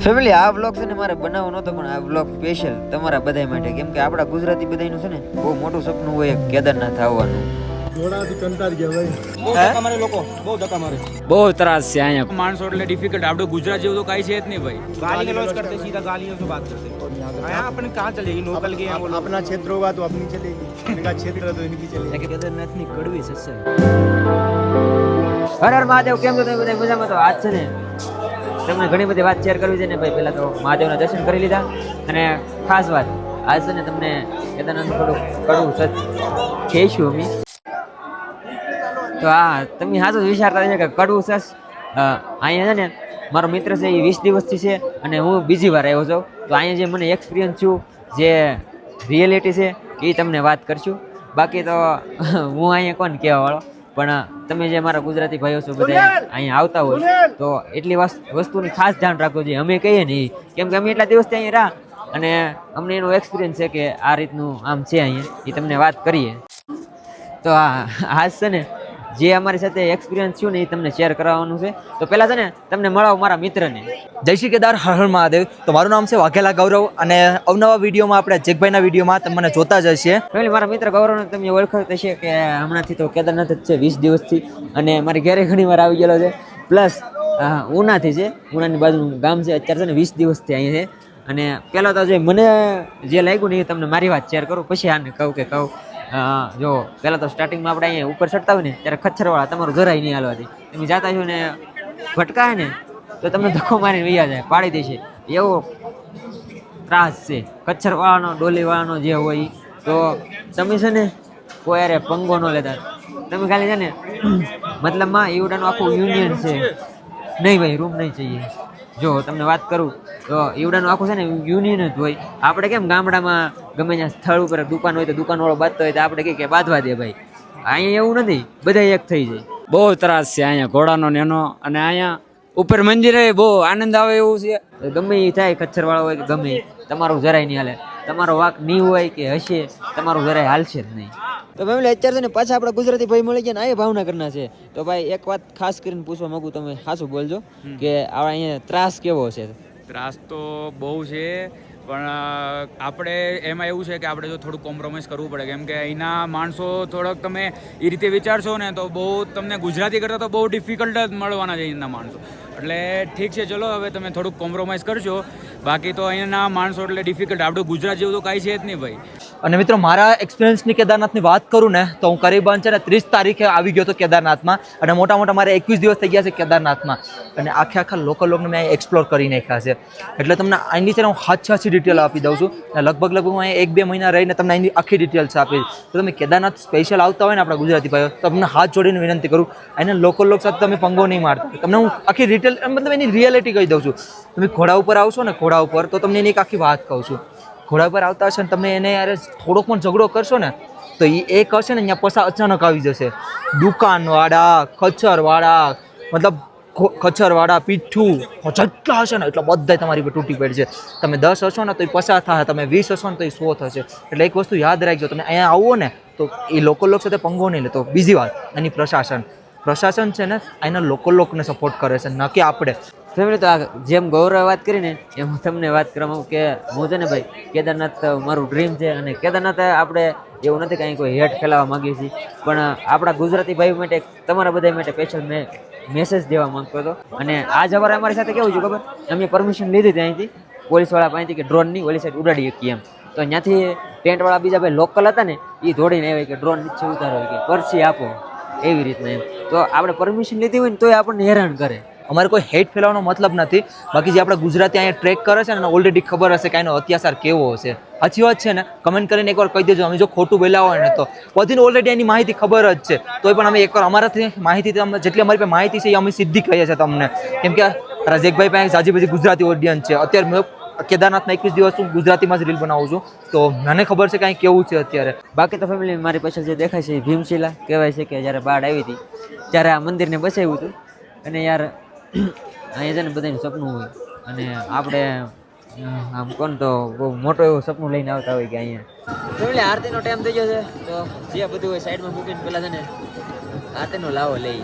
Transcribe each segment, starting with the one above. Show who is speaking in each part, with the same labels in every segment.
Speaker 1: Family આ vlog છે ને મારે બનાવવો નહોતો પણ આ વ્લોગ સ્પેશિયલ તમારા બધા માટે કેમ કે આપણા ગુજરાતી બધાનું છે ને બહુ મોટું સપનું હોય એક કેદારનાથ આવવાનું
Speaker 2: ઘોડાથી કંટાળી ગયા ભાઈ
Speaker 3: બહુ ધક્કા મારે લોકો બહુ ધક્કા મારે
Speaker 4: બહુ ત્રાસ છે અહીંયા
Speaker 5: માણસો એટલે ડિફિકલ્ટ આપણે ગુજરાત જેવું તો કાંઈ છે જ નહીં ભાઈ
Speaker 3: गाली गलौज करते सीधा गालियों से बात करते यहाँ अपन कहाँ चलेगी लोकल के यहाँ वो लोग
Speaker 2: अपना क्षेत्र होगा तो अपनी चलेगी इनका क्षेत्र है तो इनकी चलेगी
Speaker 1: કેદારનાથની કડવી સસર હર હર મહાદેવ કેમ છો તમે બધા મજામાં તો આજ છે ને તમને ઘણી બધી વાત શેર કરવી છે ને ભાઈ, પહેલાં તો મહાદેવના દર્શન કરી લીધા. અને ખાસ વાત, આજ છે ને તમને કેદારનાથ થોડું કડવું સચ કહીશું અમે. તો હા તમે હાજર વિચારતા છે કે કડવું સસ અહીંયા છે ને મારો મિત્ર છે એ વીસ દિવસથી છે અને હું બીજી વાર આવ્યો છું. તો અહીંયા જે મને એક્સપિરિયન્સ છું, જે રિયાલિટી છે, એ તમને વાત કરશું. બાકી તો હું અહીંયા કોણ કહેવા વાળો પણ તમે જે મારા ગુજરાતી ભાઈઓ છો બધા અહીંયા આવતા હોય તો એટલી વસ- વસ્તુની ખાસ ધ્યાન રાખવું જોઈએ અમે કહીએ ને કેમ કે અમે એટલા દિવસથી અહીંયા રહ્યા અને અમને એનો એક્સપિરિયન્સ છે કે આ રીતનું આમ છે અહીંયા એ તમને વાત કરીએ. તો આ હાસ છે ને જે અમારી સાથે એક્સપિરિયન્સ થયું ને એ તમને શેર કરાવવાનું છે. તો પહેલાં છે ને તમને મળાવ મારા મિત્રને.
Speaker 6: જય શ્રી કેદાર હર હર મહાદેવ. તો મારું નામ છે વાઘેલા ગૌરવ અને અવનવા વિડીયોમાં આપણે જેકભાઈના વિડીયોમાં તમને જોતા જ હશે
Speaker 1: મારા મિત્ર ગૌરવને તમે ઓળખતા હશે કે હમણાંથી તો કેદારનાથ જ છે વીસ દિવસથી. અને મારી ઘરે ઘણી વાર આવી ગયેલો છે. પ્લસ ઉનાથી છે ઉનાની બાજુનું ગામ છે. અત્યારે છે ને વીસ દિવસથી અહીંયા છે. અને પહેલાં તો જે મને જે લાગ્યું ને એ તમને મારી વાત શેર કરું પછી આને કહું કે કહું. હા, જો, પહેલાં તો સ્ટાર્ટિંગમાં આપણે અહીંયા ઉપર ચડતા હોય ને, ત્યારે ખચ્છરવાળા તમારું ઘર અહીં નહીં હાલવાથી. તમે જાતા છો ને ભટકાય ને, તો તમને ધક્કો મારીને વૈયા જાય, પાડી દેશે. એવો ત્રાસ છે. ખચ્છરવાળાનો, ડોલીવાળાનો જે હોય, તો તમે છે ને કોઈ અરે પંગો ન લેતા. તમે ખાલી છે ને, મતલબમાં એવડાનું આખું યુનિયન છે. નહીં ભાઈ રૂમ નહીં જઈએ જો તમને વાત કરું તો ઈવડાનું આખું છે ને યુનિયન જ હોય. આપણે કેમ ગામડામાં ગમે ત્યાં સ્થળ ઉપર દુકાન હોય તો દુકાનવાળો બાંધતો હોય તો આપણે કહીએ કે બાંધવા દે ભાઈ. અહીંયા એવું નથી બધા એક થઈ જાય.
Speaker 4: બહુ ત્રાસ છે અહીંયા ઘોડાનો ને એનો અને અહીંયા ઉપર મંદિરે બહુ આનંદ આવે એવું છે.
Speaker 1: ગમે એ થાય ખચ્છરવાળો હોય કે ગમે તમારું જરાય નહીં હાલે. તમારો વાક નહીં હોય કે હશે તમારું જરાય હાલશે જ નહીં. તો ફેમિલી અત્યારે છે ને પાછા આપણા ગુજરાતી ભાઈ મળી ગયા ને આ ભાવનગરના છે. તો ભાઈ એક વાત ખાસ કરીને પૂછવા માંગુ તમે સાચું બોલજો કે આ અહીંયા ત્રાસ કેવો છે?
Speaker 5: ત્રાસ તો બહુ છે. પણ આપણે એમાં એવું છે કે આપણે જો થોડું કોમ્પ્રોમાઇઝ કરવું પડે. કેમ કે અહીંના માણસો થોડોક તમે એ રીતે વિચારશો ને તો બહુ તમને ગુજરાતી કરતાં તો બહુ ડિફિકલ્ટ જ મળવાના છે અહીંના માણસો. એટલે ઠીક છે, ચલો હવે તમે થોડુંક કોમ્પ્રોમાઇઝ કરશો. બાકી તો અહીંના માણસો એટલે ડિફિકલ્ટ આપણું ગુજરાત જેવું તો કાંઈ છે જ નહીં ભાઈ.
Speaker 6: અને મિત્રો, મારા એક્સપિરિયન્સની કેદારનાથની વાત કરું ને, તો હું કરીબન છે ને ત્રીસ તારીખે આવી ગયો હતો કેદારનાથમાં અને મોટા મોટા મારે એકવીસ દિવસ થઈ ગયા છે કેદારનાથમાં. અને આખે આખા લોકલ લોકને મેં એક્સપ્લોર કરી નાખ્યા છે. એટલે તમને અહીંની છે ને હું હાચી હાચી ડિટેલ આપી દઉં છું. અને લગભગ લગભગ હું અહીંયા એક બે મહિના રહીને તમને અહીંની આખી ડિટેલ્સ આપી તો તમે કેદારનાથ સ્પેશિયલ આવતા હોય ને આપણા ગુજરાતી ભાઈઓ તમને હાથ જોડીને વિનંતી કરું, એને લોકલ લોક સાથે તમે પંગો નહીં મારતા. તમને હું આખી ડિટેલ મતલબ એની રિયાલિટી કહી દઉં છું. તમે ઘોડા ઉપર આવશો ને ઘોડા ઉપર, તો તમને એની એક આખી વાત કહું છું. ઘોડા પર આવતા હશે ને તમે એને યારે થોડોક પણ ઝઘડો કરશો ને, તો એ એક હશે ને અહીંયા પસા અચાનક આવી જશે. દુકાનવાળા, ખચ્ચરવાળા, મતલબ ખચ્છરવાળા પીઠું જેટલા હશે ને એટલા બધા તમારી પર તૂટી પડશે. તમે દસ હશો ને તો એ પસાર થશે, તમે વીસ હશો ને તો એ સો થશે. એટલે એક વસ્તુ યાદ રાખજો, તમે અહીંયા આવો ને તો એ લોકલ લોક સાથે પંગો નહીં લેતો. બીજી વાત, એની પ્રશાસન. પ્રશાસન છે ને અહીંના લોકલ લોકને સપોર્ટ કરે છે, ન કે આપણે.
Speaker 1: ફેમિલી, તો આ જેમ ગૌરવ વાત કરી ને એમ હું તમને વાત કરવા માંગુ કે હું છે ને ભાઈ, કેદારનાથ મારું ડ્રીમ છે અને કેદારનાથ આપણે એવું નથી કે અહીં કોઈ હેટ ફેલાવવા માગીએ છીએ, પણ આપણા ગુજરાતી ભાઈ માટે, તમારા બધા માટે સ્પેશિયલ મેં મેસેજ દેવા માંગતો હતો. અને આજ અમારે અમારી સાથે કેવું છે ખબર? અમે પરમિશન લીધી અહીંથી પોલીસવાળા પાસેથી કે ડ્રોનની ઓલી સાઈડ ઉડાડી શકીએ એમ. તો ત્યાંથી ટેન્ટવાળા બીજા ભાઈ લોકલ હતા ને એ દોડીને આવે કે ડ્રોન નીચે ઉતારો કે પરસી આપો, એવી રીતના એમ. તો આપણે પરમિશન લીધી હોય ને, તોય આપણને હેરાન કરે.
Speaker 6: અમારે કોઈ હેટ ફેલાવવાનો મતલબ નથી. બાકી જે આપણા ગુજરાતી અહીંયા ટ્રેક કરે છે ને ઓલરેડી ખબર હશે કે એનો અત્યાચાર કેવો હશે. સાચી વાત છે ને? કમેન્ટ કરીને એકવાર કહી દેજો. અમે જો ખોટું બોલ્યા હોય ને, તો બધીને ઓલરેડી એની માહિતી ખબર જ છે. તોય પણ અમે એકવાર અમારાથી માહિતી જેટલી અમારી પાસે માહિતી છે એ અમે સીધી કહીએ છીએ તમને. કેમ કે રાજેકભાઈ પાસે જાજી બધી ગુજરાતી ઓડિયન્સ છે. અત્યારે મેં કેદારનાથમાં એકવીસ દિવસ હું ગુજરાતીમાં જ રીલ બનાવું છું. તો મને ખબર છે કાંઈ કેવું છે અત્યારે.
Speaker 1: બાકી તો ફેમિલી મારી પાછળ જે દેખાય છે ભીમશીલા કહેવાય છે કે જ્યારે બાઢ આવી હતી, ત્યારે આ મંદિરને બસાવ્યું હતું. અને યાર અહીંયા છે ને બધાનું સપનું હોય. અને આપણે આમ કોણ તો બહુ મોટો એવું સપનું લઈને આવતા હોય કે અહીંયા. ફેમિલી આરતીનો ટાઈમ થઈ ગયો છે. તો જે બધું હોય સાઈડમાં મૂકીને પેલા છે ને આરતીનો લાવો લઈ.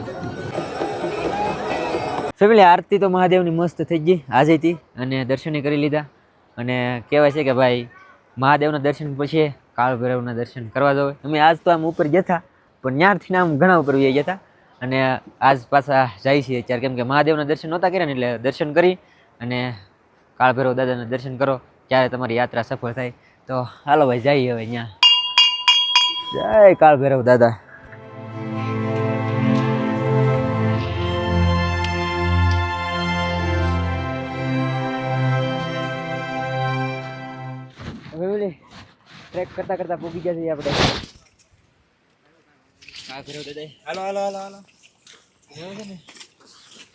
Speaker 1: ફેમિલી આરતી તો મહાદેવની મસ્ત થઈ ગઈ આજેથી અને દર્શને કરી લીધા. અને કહેવાય છે કે ભાઈ મહાદેવના દર્શન પછી કાળ ભૈરવના દર્શન કરવા જવું અમે આજ તો આમ ઉપર ગયા હતા પણ ત્યારથી આમ ઘણા ઉપર ગયા હતા. અને આજ પાછા જાય છીએ અત્યારે. કેમ કે મહાદેવના દર્શન નહોતા કર્યા ને એટલે દર્શન કરી અને કાળભૈરવ દાદાના દર્શન કરો, ત્યારે તમારી યાત્રા સફળ થાય. તો હાલો ભાઈ, જઈએ હવે ત્યાં. જય કાળભૈરવ દાદા. ટ્રેક કરતા કરતા પૂગી ગયા છીએ આપણે.
Speaker 2: હાલો હાલો હાલો હાલો.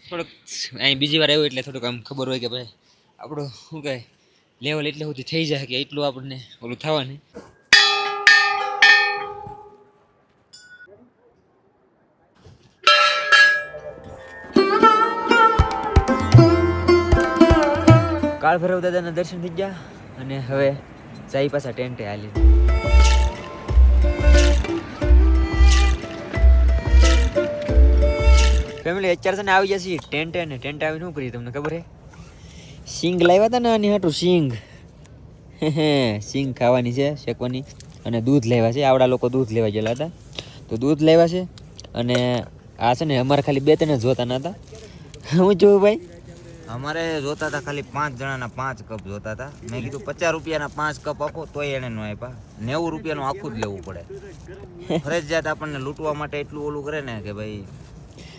Speaker 1: થોડુંક અહીં બીજી વાર આવ્યું એટલે થોડુંક આમ ખબર હોય કે ભાઈ આપણું શું કહે લેવલ એટલે સુધી થઈ જાય કે એટલું આપણને ઓલું થવાનું. કાળ ભૈરવ દાદાના દર્શન થઈ ગયા અને હવે ચાઈ પાછા ટેન્ટે હાલી ફેમિલી અત્યારે છે ને આવી જશે. ટેન્ટ ને ટેન્ટ આવીને શું કરી તમને ખબર હે સિંગ લાવ્યા હતા ને આની હાટું સિંગ. સિંગ ખાવાની છે શેકવાની. અને દૂધ લેવા છે આવડા લોકો દૂધ લેવા ગયેલા હતા. તો દૂધ લેવા છે અને આ છે ને અમારે ખાલી બે ત્રણ જ જોતા નતા હું જોયું ભાઈ?
Speaker 7: અમારે જોતા હતા ખાલી પાંચ જણાના પાંચ કપ જોતા હતા. મેં કીધું પચાસ રૂપિયાના પાંચ કપ આપો તોય એને નો આપ્યા. નેવું રૂપિયાનું આખું જ લેવું પડે. ફરજિયાત આપણને લૂંટવા માટે એટલું ઓલું કરે ને કે ભાઈ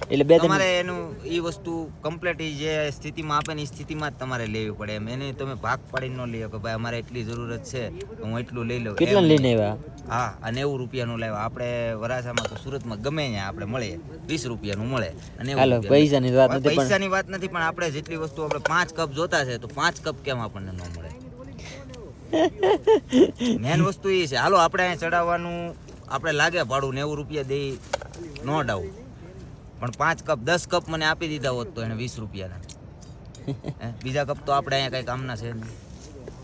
Speaker 1: એટલે બે
Speaker 7: તમારે એનું એ વસ્તુ કમ્પ્લીટ જે સ્થિતિમાં આપે ને એ સ્થિતિમાં જ તમારે લેવી પડે. એમ એને તમે ભાગ પાડીને ન લ્યો કે ભાઈ અમારે એટલી જરૂરત છે હું એટલું લઈ લઉં.
Speaker 1: કેટલા લઈને આવ્યા?
Speaker 7: હા અને નેવું રૂપિયાનું લાવ્યા. આપણે વરાછામાં તો સુરતમાં ગમે ત્યાં આપણે મળે. વીસ રૂપિયાનું મળે અને
Speaker 1: હાલો, પૈસાની વાત નથી પણ-
Speaker 7: પૈસાની વાત નથી પણ આપણે જેટલી વસ્તુ આપણે પાંચ કપ જોતા છે તો પાંચ કપ કેમ આપણને ન મળે? મેન વસ્તુ એ છે. હાલો આપણે અહીંયા ચડાવવાનું આપણે લાગે ભાડું નેવું રૂપિયા દઈ નો ડાઉટ પણ પાંચ કપ દસ કપ મને આપી દીધા હોત તો એને વીસ રૂપિયાના. બીજા કપ તો આપણે અહીંયા કઈ કામના છે નહીં.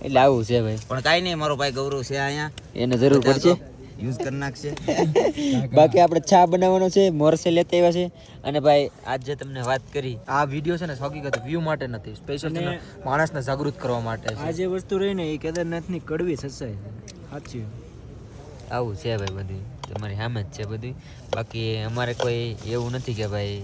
Speaker 1: એટલે આવું છે ભાઈ.
Speaker 7: પણ કાંઈ નહીં મારો ભાઈ ગૌરવ છે અહીંયા.
Speaker 1: એને જરૂર પડશે.
Speaker 7: યુઝ કરી નાખશે.
Speaker 1: બાકી આપણે ચા બનાવવાનો છે મોરસે લેતા આવ્યા છે. અને ભાઈ આજ જે તમને વાત કરી
Speaker 6: આ વીડિયો છે ને હકીકત વ્યૂ માટે નથી સ્પેશિયલ માણસને જાગૃત કરવા માટે
Speaker 2: આ જે વસ્તુ રહી ને એ કેદારનાથની કડવી સચાઈ છે સાચી
Speaker 1: આવું છે ભાઈ બધું. તમારી સામે જ છે બધું બાકી અમારે કોઈ એવું નથી કે ભાઈ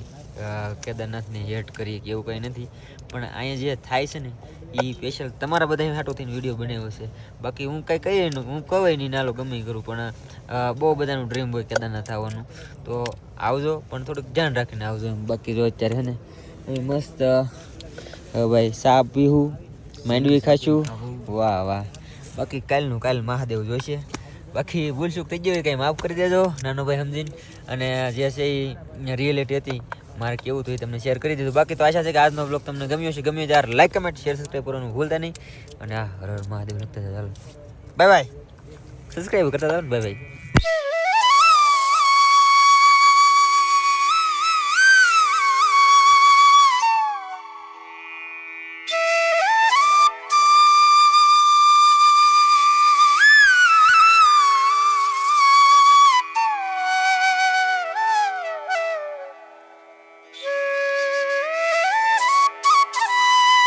Speaker 1: કેદારનાથની હેટ કરીએ કે એવું કંઈ નથી. પણ અહીંયા જે થાય છે ને એ સ્પેશિયલ તમારા બધા હાટો થઈને વીડિયો બનાવ્યો છે. બાકી હું કંઈ કહીએ નહીં હું કહેવાય નહીં નાલો ગમે કરું પણ બહુ બધાનું ડ્રીમ હોય કેદારનાથ આવવાનું. તો આવજો પણ થોડુંક ધ્યાન રાખીને આવજો એમ. બાકી જો અત્યારે છે ને એ મસ્ત ભાઈ સાપ પીવું માંડવી ખાશું. વાહ વાહ. બાકી કાલનું કાલ મહાદેવ જોઈશે. બાકી ભૂલ ચૂક થઈ ગયો કંઈ માફ કરી દેજો નાનો ભાઈ સમજીને. અને જે છે એ રિયલિટી હતી, મારે કેવું થયું તમને શેર કરી દીધું. બાકી તો આશા છે કે આજનો બ્લોગ તમને ગમ્યો છે ગમ્યો ત્યારે લાઈક કમેન્ટ શેર સબસ્ક્રાઈબ કરવાનું ભૂલતા નહીં. અને આ હર મહાદેવ લખતા ચાલો બાય બાય સબસ્ક્રાઈબ કરતા જાઓ બાય બાય